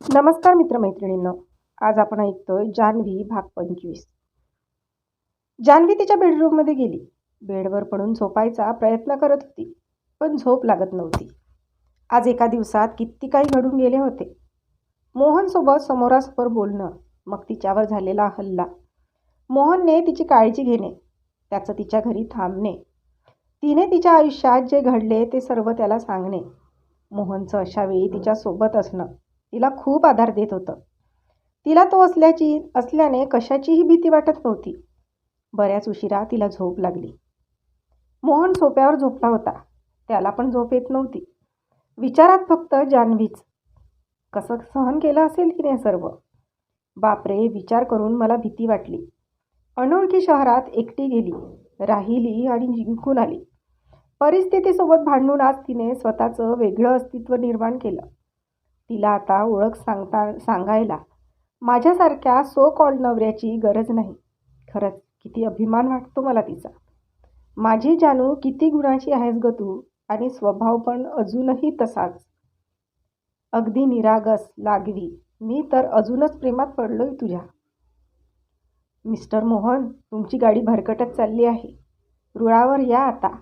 नमस्कार मित्रमैत्रिणींनो. आज आपण ऐकतोय जान्हवी भाग पंचवीस. जान्हवी तिच्या बेडरूममध्ये गेली. बेडवर पडून झोपायचा प्रयत्न करत होती पण झोप लागत नव्हती. आज एका दिवसात किती काही घडून गेले होते. मोहनसोबत समोरासमोर बोलणं मग तिच्यावर झालेला हल्ला. मोहनने तिची काळजी घेणे त्याचं तिच्या घरी थांबणे. तिने तिच्या आयुष्यात जे घडले ते सर्व त्याला सांगणे. मोहनचं अशावेळी तिच्यासोबत असणं. तिला खूप आधार देत होतं. तिला तो असल्याची असल्याने कशाचीही भीती वाटत नव्हती. बऱ्याच उशिरा तिला झोप लागली. मोहन सोप्यावर झोपला होता. त्याला पण झोप येत नव्हती. विचारात फक्त जान्हवीच. कसं सहन केलं असेल की नाही सर्व? बापरे विचार करून मला भीती वाटली. अनोळखी शहरात एकटी गेली. राहिली आणि जिंकून आली. परिस्थितीसोबत भांडून आज तिने स्वतःचं वेगळं अस्तित्व निर्माण केलं. तिला आता ओळख सांगता सांगायला. माझ्यासारख्या सो कॉल नवऱ्याची गरज नाही. खरंच किती अभिमान वाटतो मला तिचा. माझी जानू किती गुणाची आहेस ग तू? आणि स्वभाव पण अजूनही तसाच. अगदी निरागस लागवी. मी तर अजूनच प्रेमात पडलोय तुझ्या. मिस्टर मोहन तुमची गाडी भरकटत चालली आहे. रुळावर या आता.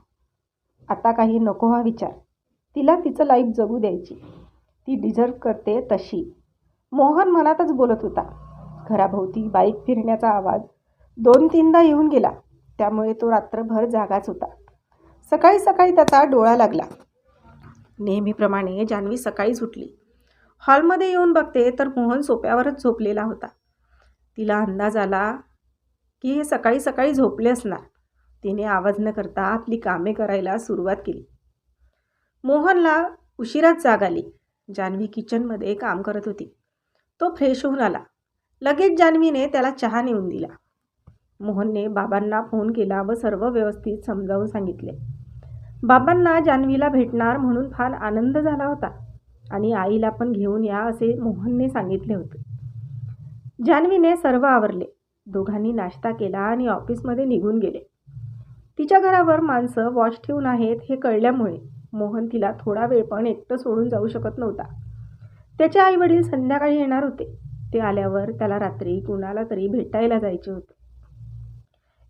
आता काही नको हा विचार. तिला तिचं लाईफ जगू द्यायची. ती डिझर्व करते तशी. मोहन मनातच बोलत होता. घराभोवती बाईक फिरण्याचा आवाज दोन तीनदा येऊन गेला. त्यामुळे तो रात्रभर जागाच होता. सकाळी सकाळी त्याचा डोळा लागला. नेहमीप्रमाणे जान्हवी सकाळीच उठली. हॉलमध्ये येऊन बघते तर मोहन सोप्यावरच झोपलेला होता. तिला अंदाज आला की हे सकाळी सकाळी झोपले असणार. तिने आवाज न करता आपली कामे करायला सुरुवात केली. मोहनला उशिराच जाग आली. जान्हवी किचनमध्ये काम करत होती. तो फ्रेश होऊन आला. लगेच जान्हवीने त्याला चहा नेऊन दिला. मोहनने बाबांना फोन केला व सर्व व्यवस्थित समजावून सांगितले. बाबांना जान्हवीला भेटणार म्हणून फार आनंद झाला होता आणि आईला पण घेऊन या असे मोहनने सांगितले होते. जान्हवीने सर्व आवरले. दोघांनी नाश्ता केला आणि ऑफिसमध्ये निघून गेले. तिच्या घरावर माणसं वॉच ठेवून आहेत हे कळल्यामुळे मोहन तिला थोडा वेळ पण एकटं सोडून जाऊ शकत नव्हता. त्याचे आईवडील संध्याकाळी येणार होते. ते आल्यावर त्याला रात्री कुणाला तरी भेटायला जायचे होते.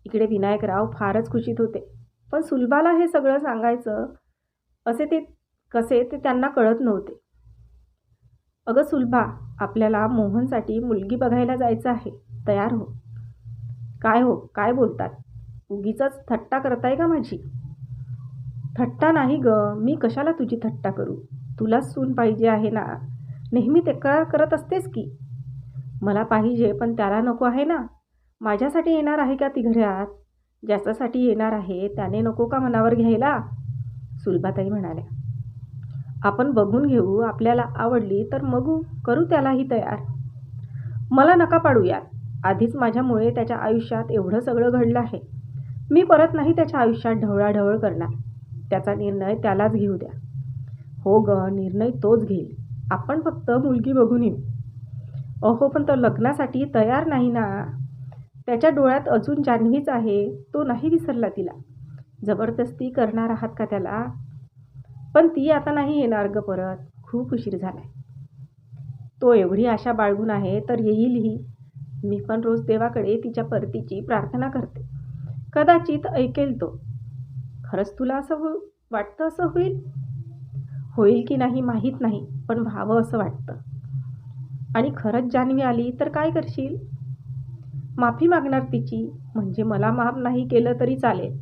इकडे विनायकराव फारच खुशीत होते. पण सुलभाला हे सगळं सांगायचं असे ते कसे ते त्यांना कळत नव्हते. अगं सुलभा आपल्याला मोहनसाठी मुलगी बघायला जायचं आहे. तयार हो. काय हो? काय बोलतात? उगीच थट्टा करताय का माझी? थट्टा नाही ग. मी कशाला तुझी थट्टा करू? तुलाच सून पाहिजे आहे ना? नेहमी तक्रार करत असतेस की? मला पाहिजे पण त्याला नको आहे ना? माझ्यासाठी येणार आहे का ती घरात? ज्याच्यासाठी येणार आहे त्याने नको का मनावर घ्यायला? सुलभाताई म्हणाल्या. आपण बघून घेऊ आपल्याला आवडली तर मगू करू त्यालाही तयार. मला नका पाडूयात आधीच माझ्यामुळे त्याच्या आयुष्यात एवढं सगळं घडलं आहे. मी परत नाही त्याच्या आयुष्यात ढवळाढवळ करणार. त्याचा निर्णय त्यालाच घेऊ द्या. हो ग निर्णय तोच घेईल. आपण फक्त मुलगी बघून येऊ. अहो पण तो लग्नासाठी तयार नाही ना. त्याच्या डोळ्यात अजून जान्हवीच आहे. तो नाही विसरला तिला. जबरदस्ती करणार आहात का त्याला? पण ती आता नाही येणार ग परत. खूप उशीर झालाय. तो एवढी आशा बाळगून आहे तर येईलही मी पण रोज देवाकडे तिच्या परतीची प्रार्थना करते. कदाचित ऐकेल तो. खरंच तुला असं हो वाटतं असं होईल? होईल की नाही माहीत नाही पण व्हावं असं वाटतं. आणि खरंच जान्हवी आली तर काय करशील? माफी मागणार तिची म्हणजे मला माफ नाही केलं तरी चालेल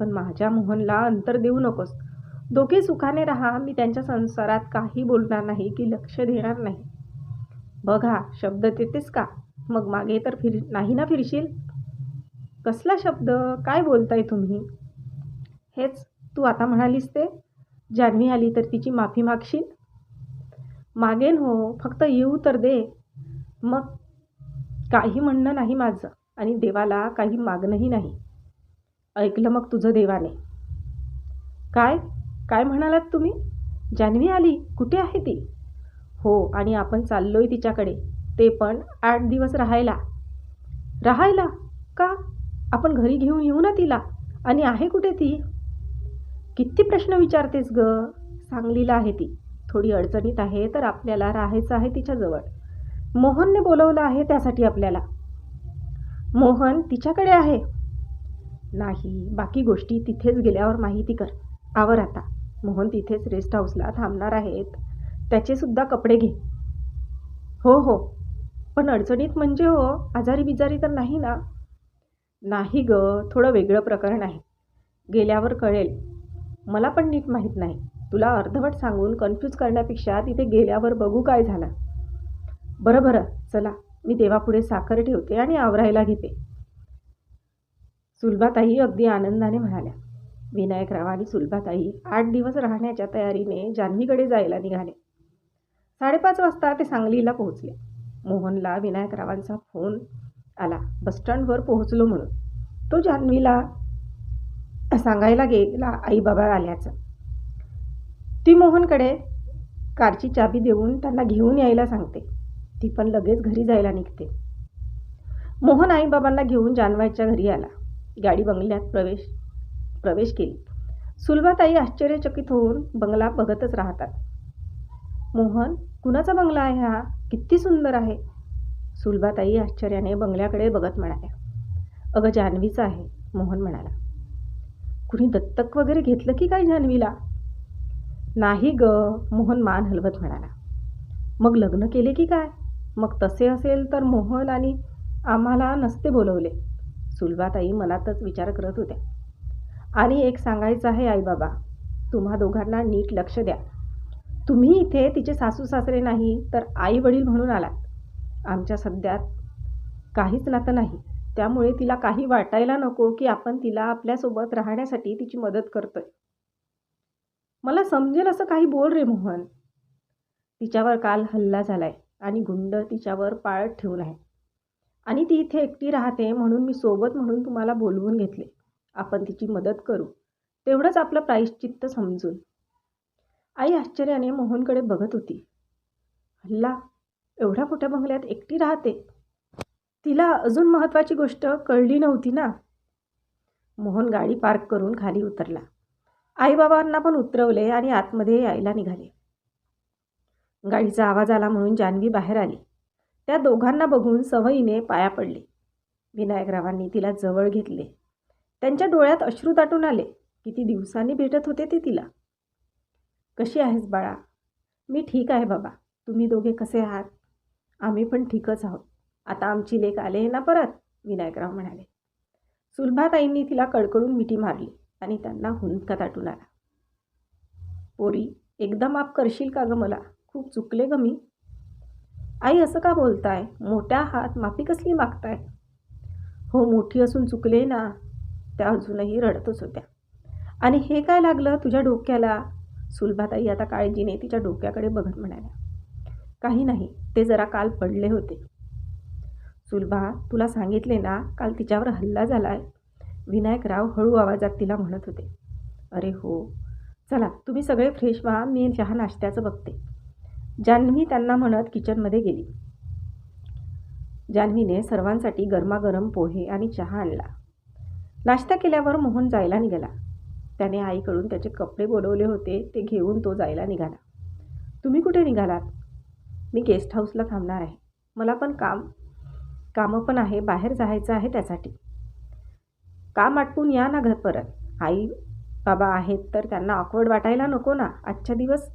पण माझ्या मोहनला अंतर देऊ नकोस. दोघे सुखाने राहा मी त्यांच्या संसारात काही बोलणार नाही की लक्ष देणार नाही. बघा शब्द देतेस का? मग मागे तर फिर नाही ना फिरशील? कसला शब्द? काय बोलताय तुम्ही? हेच तू आता म्हणालीस ते? जान्हवी आली तर तिची माफी मागशील? मागेन हो फक्त येऊ तर दे. मग काही म्हणणं नाही माझं आणि देवाला काही मागणंही नाही. ऐकलं मग तुझं देवाने. काय? काय म्हणालात तुम्ही? जान्हवी आली कुठे आहे ती? हो आणि आपण चाललोय तिच्याकडे. ते पण आठ दिवस राहायला. राहायला? का? आपण घरी घेऊन येऊ ना तिला? आणि आहे कुठे ती? किती प्रश्न विचारतेस ग? सांगलीला आहे ती. थोडी अडचणीत आहे तर आपल्याला राहायचं आहे तिच्याजवळ. मोहनने बोलवलं आहे त्यासाठी आपल्याला. मोहन तिच्याकडे आहे. नाही बाकी गोष्टी तिथेच गेल्यावर माहिती कर. आवर आता. मोहन तिथेच रेस्ट हाऊसला थांबणार आहेत. त्याचे सुद्धा कपडे घे. हो हो. पण अडचणीत म्हणजे हो आजारी बिजारी तर नाही ना? नाही ग थोडं वेगळं प्रकरण आहे. गेल्यावर कळेल. मला पण नीट माहीत नाही. तुला अर्धवट सांगून कन्फ्यूज करण्यापेक्षा तिथे गेल्यावर बघू काय झालं. बरं बरं चला मी देवापुढे साखर ठेवते आणि आवरायला घेते. सुलभाताई अगदी आनंदाने म्हणाल्या. विनायकराव आणि सुलभाताई आठ दिवस राहण्याच्या तयारीने जान्हवीकडे जायला निघाले. साडेपाच वाजता ते सांगलीला पोहोचले. मोहनला विनायकरावांचा फोन आला. बसस्टँडवर पोहोचलो म्हणून. तो जान्हवीला सांगायला गेला आईबाबा आल्याचं. ती मोहनकडे कारची चाबी देऊन त्यांना घेऊन यायला सांगते. ती पण लगेच घरी जायला निघते. मोहन आईबाबांना घेऊन जानवायच्या घरी आला. गाडी बंगल्यात प्रवेश प्रवेश केली. सुलभाताई आश्चर्यचकित होऊन बंगला बघतच राहतात. मोहन कुणाचा बंगला आहे हा? किती सुंदर आहे. सुलभाताई आश्चर्याने बंगल्याकडे बघत म्हणाल्या. अगं जान्हवीचा आहे मोहन म्हणाला. कुणी दत्तक वगैरे घेतलं की काय जान्हवीला? नाही ग मोहन मान हलवत म्हणाला. मग लग्न केले की काय? मग तसे असेल तर मोहन आणि आम्हाला नसते बोलवले. सुलभाताई मनातच विचार करत होत्या. आणि एक सांगायचं आहे आईबाबा. तुम्हा दोघांना नीट लक्ष द्या. तुम्ही इथे तिचे सासू सासरे नाही तर आई वडील म्हणून आलात. आमच्या सध्यात काहीच नातं नाही. त्यामुळे तिला काही वाटायला नको की आपण तिला आपल्यासोबत राहण्यासाठी तिची मदत करतोय. मला समजेल असं काही बोल रे मोहन. तिच्यावर काल हल्ला झालाय आणि गुंड तिच्यावर पाळत ठेवून आहे. आणि ती इथे एकटी राहते म्हणून मी सोबत म्हणून तुम्हाला बोलवून घेतले. आपण तिची मदत करू. तेवढंच आपलं प्रायश्चित्त समजून. आई आश्चर्याने मोहनकडे बघत होती. हल्ला? एवढ्या मोठ्या बंगल्यात एकटी राहते? तिला अजून महत्त्वाची गोष्ट कळली नव्हती ना. मोहन गाडी पार्क करून खाली उतरला. आईबाबांना पण उतरवले आणि आतमध्ये यायला निघाले. गाडीचा आवाज आला म्हणून जान्हवी बाहेर आली. त्या दोघांना बघून सवयीने पाया पडली. विनायकरावांनी तिला जवळ घेतले. त्यांच्या डोळ्यात अश्रू दाटून आले. किती दिवसांनी भेटत होते ते तिला. कशी आहेस बाळा? मी ठीक आहे बाबा. तुम्ही दोघे कसे आहात? आम्ही पण ठीकच आहोत. आता आमची लेख आले ना परत विनायकराव म्हणाले. सुलभाताईंनी तिला कडकडून मिठी मारली आणि त्यांना हुंदका दाटून आला. पोरी एकदा माफ करशील का गं मला? खूप चुकले ग मी. आई असं का बोलताय? मोठ्या हात माफी कसली मागताय? हो मोठी असून चुकले ना त्या अजूनही रडतच होत्या. आणि हे काय लागलं तुझ्या डोक्याला? सुलभाताई आता काळजीने तिच्या डोक्याकडे बघत म्हणाल्या. काही नाही ते जरा काल पडले होते. सुलभा तुला सांगितले ना काल तिच्यावर हल्ला झाला आहे विनायकराव हळू आवाजात तिला म्हणत होते. अरे हो. चला तुम्ही सगळे फ्रेश व्हा मी चहा नाश्त्याचं बघते. जान्हवी त्यांना म्हणत किचनमध्ये गेली. जान्हवीने सर्वांसाठी गरमागरम पोहे आणि चहा आणला. नाश्ता केल्यावर मोहन जायला निघाला. त्याने आईकडून त्याचे कपडे बोलवले होते ते घेऊन तो जायला निघाला. तुम्ही कुठे निघालात? मी गेस्ट हाऊसला थांबणार आहे. मला पण काम कामं पण आहे बाहेर जायचं आहे त्यासाठी. काम आटपून या ना घर परत. आई बाबा आहेत तर त्यांना ऑकवर्ड वाटायला नको ना. आजच्या दिवस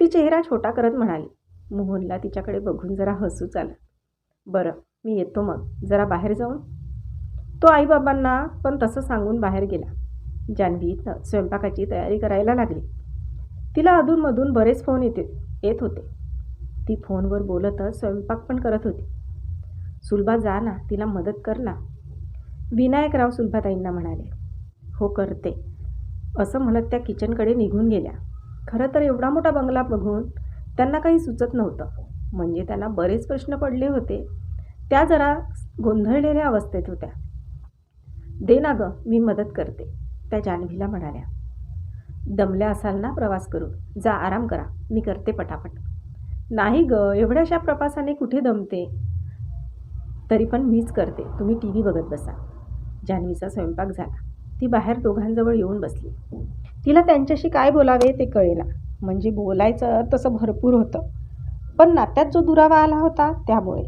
ती चेहरा छोटा करत म्हणाली. मोहनला तिच्याकडे बघून जरा हसूच आलं. बरं मी येतो मग. जरा बाहेर जाऊन. तो आईबाबांना पण तसं सांगून बाहेर गेला. जान्हवी स्वयंपाकाची तयारी करायला लागली. तिला अधूनमधून बरेच फोन येते येत होते. ती फोनवर बोलतच स्वयंपाक पण करत होती. सुलभा जा ना तिला मदत कर ना. विनायकराव सुलभाताईंना म्हणाले हो करते. असं म्हणत त्या किचनकडे निघून गेल्या. खरं तर एवढा मोठा बंगला बघून त्यांना काही सुचत नव्हतं. म्हणजे त्यांना बरेच प्रश्न पडले होते. त्या जरा गोंधळलेल्या अवस्थेत होत्या. दे ना गं मी मदत करते त्या जान्हवीला म्हणाल्या. दमल्या असाल ना प्रवास करून जा आराम करा मी करते पटापट. नाही ग एवढ्याशा प्रवासाने कुठे दमते? तरी पण मीच करते. तुम्ही टी व्ही बघत बसा. जान्हवीचा स्वयंपाक झाला. ती बाहेर दोघांजवळ येऊन बसली. तिला त्यांच्याशी काय बोलावे ते कळेना. म्हणजे बोलायचं तसं भरपूर होतं. पण नात्यात जो दुरावा आला होता त्यामुळे.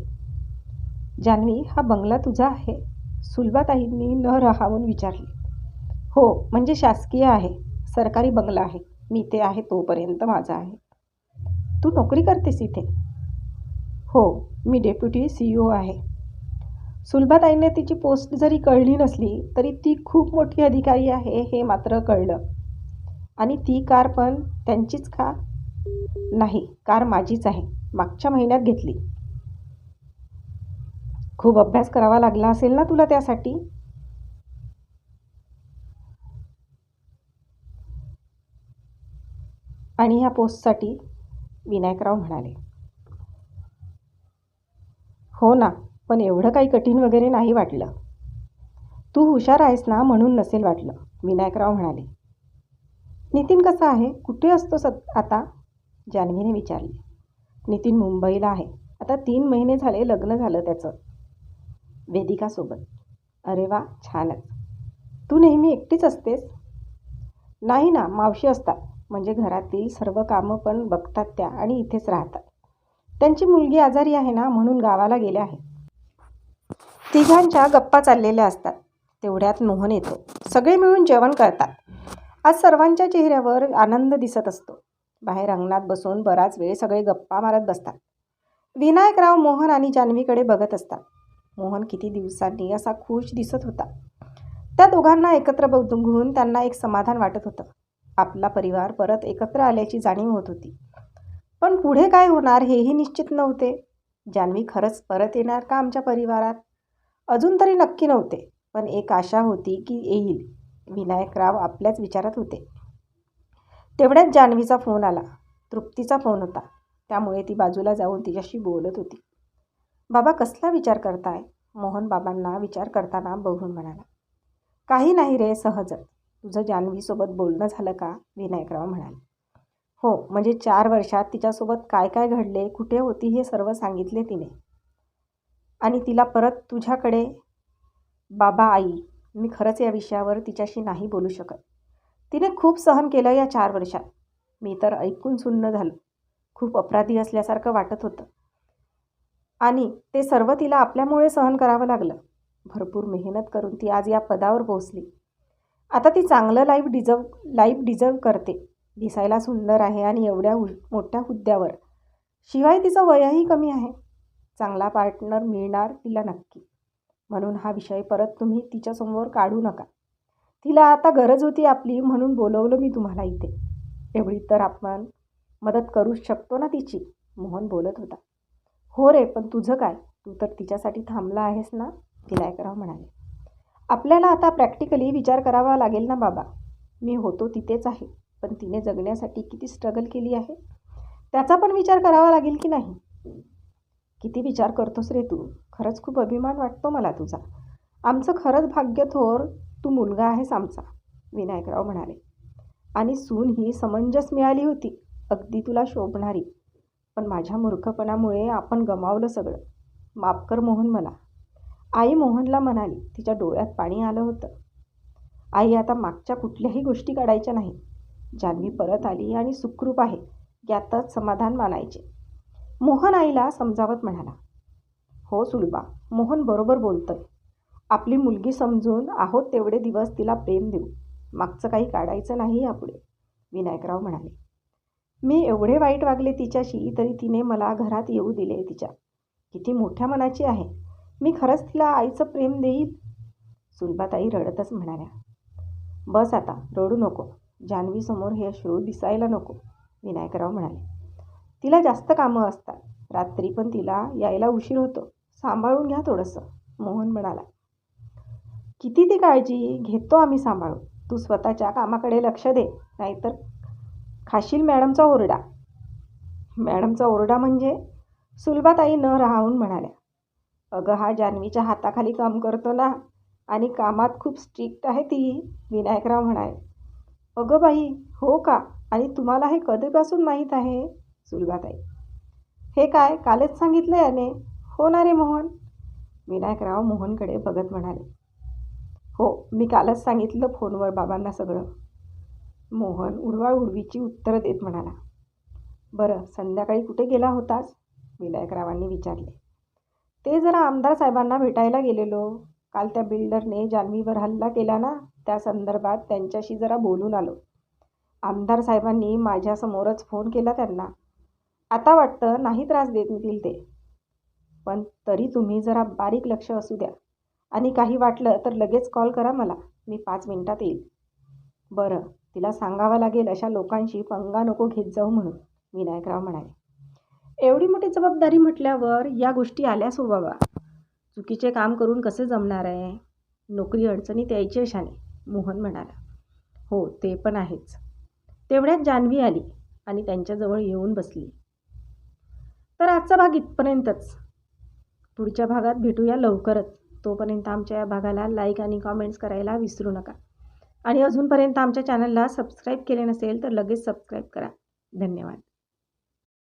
जान्हवी हा बंगला तुझा आहे? सुलभाताईंनी न राहावून विचारले. हो म्हणजे शासकीय आहे. सरकारी बंगला आहे. मी ते आहे तोपर्यंत माझा आहे. तू नोकरी करतेस इथे? हो मी डेप्युटी सी ओ आहे. सुलभाताईंना तिची पोस्ट जरी कळली नसली तरी ती खूप मोठी अधिकारी आहे हे मात्र कळलं. आणि ती कार पण त्यांचीच का? नाही कार माझीच आहे. मागच्या महिन्यात घेतली. खूप अभ्यास करावा लागला असेल ना तुला त्यासाठी? आणि ह्या पोस्टसाठी विनायकराव म्हणाले. हो ना पण एवढं काही कठीण वगैरे नाही वाटलं. तू हुशार आहेस ना म्हणून नसेल वाटलं विनायकराव म्हणाले. नितीन कसा आहे? कुठे असतो सत आता? जान्हवीने विचारले. नितीन मुंबईला आहे. आता तीन महिने झाले लग्न झालं त्याचं. वेदिकासोबत. अरे वा छानच. तू नेहमी एकटीच असतेस? नाही ना मावशी असतात. म्हणजे घरातील सर्व कामं पण बघतात त्या आणि इथेच राहतात. त्यांची मुलगी आजारी आहे ना म्हणून गावाला गेल्या आहे. तिघांच्या गप्पा चाललेल्या असतात. तेवढ्यात मोहन येतो. सगळे मिळून जेवण करतात. आज सर्वांच्या चेहऱ्यावर आनंद दिसत असतो. बाहेर अंगणात बसून बराच वेळ सगळे गप्पा मारत बसतात. विनायकराव मोहन आणि जान्हवीकडे बघत असतात. मोहन किती दिवसांनी असा खुश दिसत होता. त्या दोघांना एकत्र बघून त्यांना एक समाधान वाटत होतं. आपला परिवार परत एकत्र आल्याची जाणीव होत होती. पण पुढे काय होणार हेही निश्चित नव्हते. जान्हवी खरंच परत येणार का आमच्या परिवारात? अजून तरी नक्की नव्हते. पण एक आशा होती की येईल. विनायकराव आपल्याच विचारात होते. तेवढ्याच जान्हवीचा फोन आला. तृप्तीचा फोन होता. त्यामुळे ती बाजूला जाऊन तिच्याशी बोलत होती. बाबा कसला विचार करताय? मोहन बाबांना विचार करताना बघून म्हणाला. काही नाही रे सहज. तुझं जान्हवीसोबत बोलणं झालं का? विनायकराव म्हणाले. हो म्हणजे चार वर्षात तिच्यासोबत काय काय घडले कुठे होती हे सर्व सांगितले तिने. आणि तिला परत तुझ्याकडे. बाबा आई मी खरंच या विषयावर तिच्याशी नाही बोलू शकत. तिने खूप सहन केलं या चार वर्षात. मी तर ऐकून सुन्न झालो. खूप अपराधी असल्यासारखं वाटत होतं. आणि ते सर्व तिला आपल्यामुळे सहन करावं लागलं. भरपूर मेहनत करून ती आज या पदावर पोहोचली. आता ती चांगलं लाईफ डिझर्व लाईफ डिझर्व करते. दिसायला सुंदर आहे आणि एवढ्या हु मोठ्या हुद्द्यावर. शिवाय तिचं वयही कमी आहे. चांगला पार्टनर मिळणार तिला नक्की. म्हणून हा विषय परत तुम्ही तिच्यासमोर काढू नका. तिला आता गरज होती आपली म्हणून बोलवलं मी तुम्हाला इथे. एवढी तर आपण मदत करू शकतो ना तिची मोहन बोलत होता. हो रे पण तुझं काय? तू तर तिच्यासाठी थांबला आहेस ना? विनायकराव म्हणाले. आपल्याला आता प्रॅक्टिकली विचार करावा लागेल ना बाबा. मी होतो तिथेच आहे पण तिने जगण्यासाठी किती स्ट्रगल केली आहे? त्याचा पण विचार करावा लागेल की नाही? किती विचार करतोस रे तू? खरंच खूप अभिमान वाटतो मला तुझा. आमचं खरंच भाग्य थोर तू मुलगा आहेस आमचा विनायकराव म्हणाले. आणि सून ही समंजस मिळाली होती अगदी तुला शोभणारी. पण माझ्या मूर्खपणामुळे आपण गमावलं सगळं. माफ कर मोहन मला. आई मोहनला म्हणाली तिच्या डोळ्यात पाणी आलं होतं. आई आता मागच्या कुठल्याही गोष्टी काढायच्या नाही. जान्हवी परत आली आणि सुखरूप आहे यातच समाधान मानायचे. मोहन आईला समजावत म्हणाला हो सुलबा मोहन बरोबर बोलतोय. आपली मुलगी समजून आहोत तेवढे दिवस तिला प्रेम देऊ. मागचं काही काढायचं नाही यापुढे. विनायकराव म्हणाले मी एवढे वाईट वागले तिच्याशी तरी तिने मला घरात येऊ दिले तिच्या. किती मोठ्या मनाची आहे. मी खरंच तिला आईचं प्रेम देईन. सुलभाताई रडतच म्हणाल्या बस आता रडू नको. जान्हवीसमोर हे अश्रू दिसायला नको. विनायकराव म्हणाले तिला जास्त कामं असतात. रात्री पण तिला यायला उशीर होतो. सांभाळून घ्या थोडंसं मोहन म्हणाला. किती ती काळजी घेतो आम्ही सांभाळून. तू स्वतःच्या कामाकडे लक्ष दे नाहीतर खाशील मॅडमचा ओरडा. मॅडमचा ओरडा म्हणजे सुलभाताई न राहून म्हणाल्या. अगं हा जान्हवीच्या हाताखाली काम करतो ना आणि कामात खूप स्ट्रिक्ट आहे ती विनायकराव म्हणाले. अगं बाई हो का? आणि तुम्हाला हे कधीपासून माहीत आहे? सुलभाताई हे काय? कालच सांगितलं याने. हो ना रे मोहन. विनायकराव मोहनकडे बघत म्हणाले. हो मी कालच सांगितलं फोनवर बाबांना सगळं. मोहन उडवा उडवीची उत्तरं देत म्हणाला. बरं संध्याकाळी कुठे गेला होतास? विनायकरावांनी विचारले. ते जरा आमदार साहेबांना भेटायला गेलेलो. काल त्या बिल्डरने जान्हवीवर हल्ला केला ना त्या संदर्भात त्यांच्याशी जरा बोलून आलो. आमदार साहेबांनी माझ्यासमोरच फोन केला त्यांना. आता वाटतं नाही त्रास देतील ते. पण तरी तुम्ही जरा बारीक लक्ष असू द्या. आणि काही वाटलं तर लगेच कॉल करा मला. मी पाच मिनिटात येईल. बरं तिला सांगावं लागेल अशा लोकांशी पंगा नको घेत जाऊ म्हणून विनायकराव म्हणाले. एवढी मोठी जबाबदारी म्हटल्यावर या गोष्टी आल्याच हो बाबा चुकीचे काम करून कसे जमणार आहे? नोकरी अडचणीत यायची अशाने मोहन म्हणाला. हो ते पण आहेच. तेवढ्यात जान्हवी आली आणि त्यांच्याजवळ येऊन बसली. तर आजचा भाग इथपर्यंतच. पुढच्या भागात भेटूया लवकरच. तोपर्यंत आमच्या या भागाला लाईक आणि कॉमेंट्स करायला विसरू नका. आणि अजूनपर्यंत आमच्या चॅनलला सबस्क्राईब केले नसेल तर लगेच सबस्क्राईब करा. धन्यवाद.